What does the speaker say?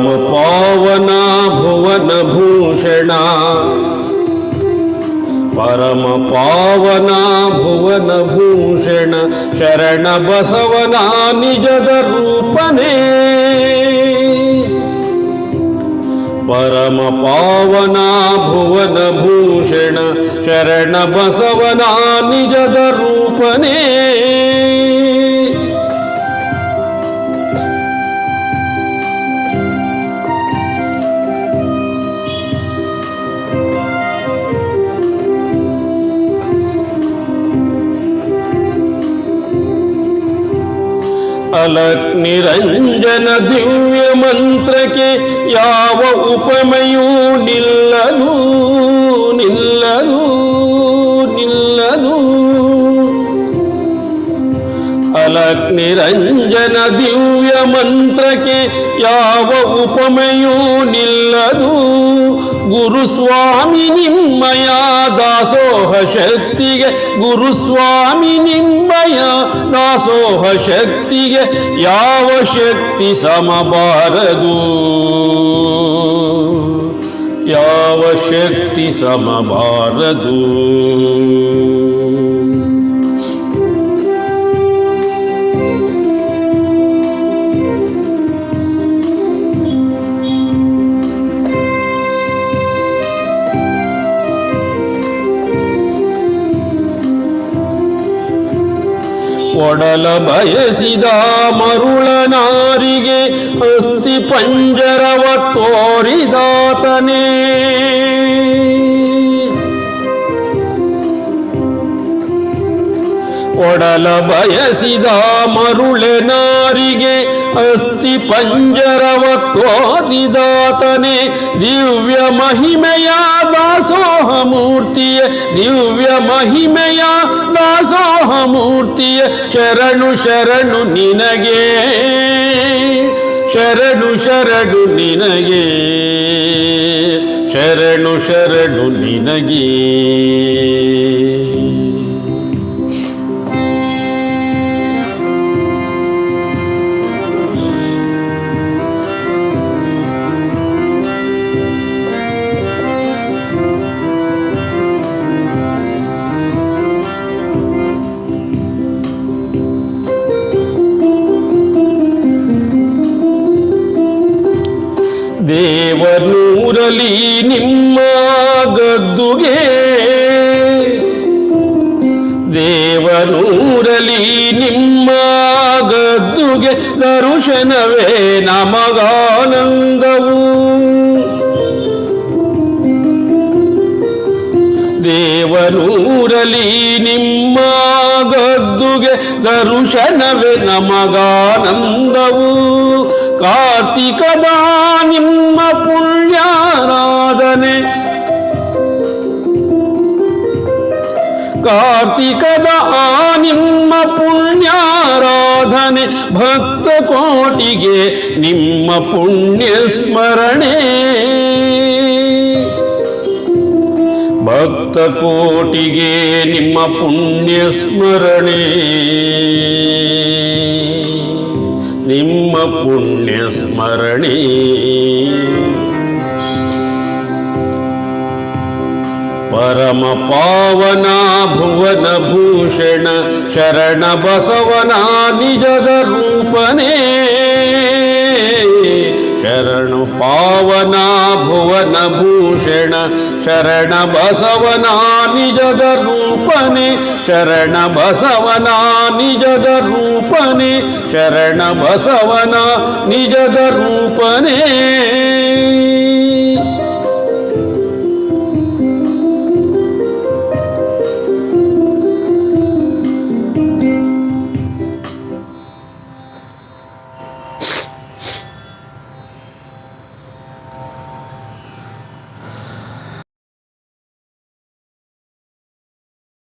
परम पवना भुवन भूषणा। परम पावना भुवन भूषण शरण बसवना निजद रूपने परम पावना भुवन भूषण शरण बसवना निजद रूपने ಅಲಕ್ ನಿರಂಜನ ದಿವ್ಯ ಮಂತ್ರಕ್ಕೆ ಯಾವ ಉಪಮೆಯೂ ನಿಲ್ಲದು ಅಲಕ್ ನಿರಂಜನ ದಿವ್ಯ ಮಂತ್ರಕ್ಕೆ ಯಾವ ಉಪಮೆಯೂ ನಿಲ್ಲದು. ಗುರುಸ್ವಾಮಿ ನಿಮ್ಮಯ ದಾಸೋಹ ಶಕ್ತಿಗೆ ಗುರುಸ್ವಾಮಿ ನಿಮ್ಮಯ ದಾಸೋಹ ಶಕ್ತಿಗೆ ಯಾವ ಶಕ್ತಿ ಸಮಬಾರದು? ಯಾವ ಶಕ್ತಿ ಸಮಬಾರದು? ಒಡಲ ಬಯಸಿದ ಮರುಳನಾರಿಗೆ ಅಸ್ಥಿ ಪಂಜರವ ತೋರಿದಾತನೇ. ಒಡಲ ಬಯಸಿದ ಮರುಳೆನಾರಿಗೆ ಅಸ್ಥಿ ಪಂಜರವ ತೋರಿದಾತನೆ. ದಿವ್ಯ ಮಹಿಮೆಯ ದಾಸೋಹ ಮೂರ್ತಿಯ ದಿವ್ಯ ಮಹಿಮೆಯ ದಾಸೋಹ ಮೂರ್ತಿಯ ಶರಣು ಶರಣು ನಿನಗೆ, ಶರಣು ಶರಣು ನಿನಗೆ, ಶರಣು ಶರಣು ನಿನಗೆ. ದೇವನೂರಲಿ ನಿಮ್ಮ ಗದ್ದುಗೆ. ದೇವನೂರಲಿ ನಿಮ್ಮ ಗದ್ದುಗೆ ದರುಶನವೇ ನಮಗಾನಂದವು. ದೇವನೂರಲಿ ನಿಮ್ಮ ಗದ್ದುಗೆ ದರುಶನವೇ ನಮಗಾನಂದವು. ಕಾರ್ತಿಕದ ಕಾರ್ತಿಕದ ಆ ನಿಮ್ಮ ಪುಣ್ಯಾರಾಧನೆ ಭಕ್ತ ಕೋಟಿಗೆ ನಿಮ್ಮ ಪುಣ್ಯ ಸ್ಮರಣೆ. ಭಕ್ತ ಕೋಟಿಗೆ ನಿಮ್ಮ ಪುಣ್ಯ ಸ್ಮರಣೆ. ನಿಮ್ಮ ಪುಣ್ಯ ಸ್ಮರಣೆ. ಪರಮ ಪಾವನ ಭುವನ ಭೂಷಣ ಶರಣ ಬಸವನ ನಿಜದ ರೂಪನೇ ಶರಣು ಪಾವನ ಭುವನ ಭೂಷಣ ಶರಣ ಬಸವನ ನಿಜದ ರೂಪನೆ ಶರಣ ಬಸವನ ನಿಜದ ರೂಪನೆ ಶರಣ ಬಸವನ ನಿಜದ ರೂಪನೇ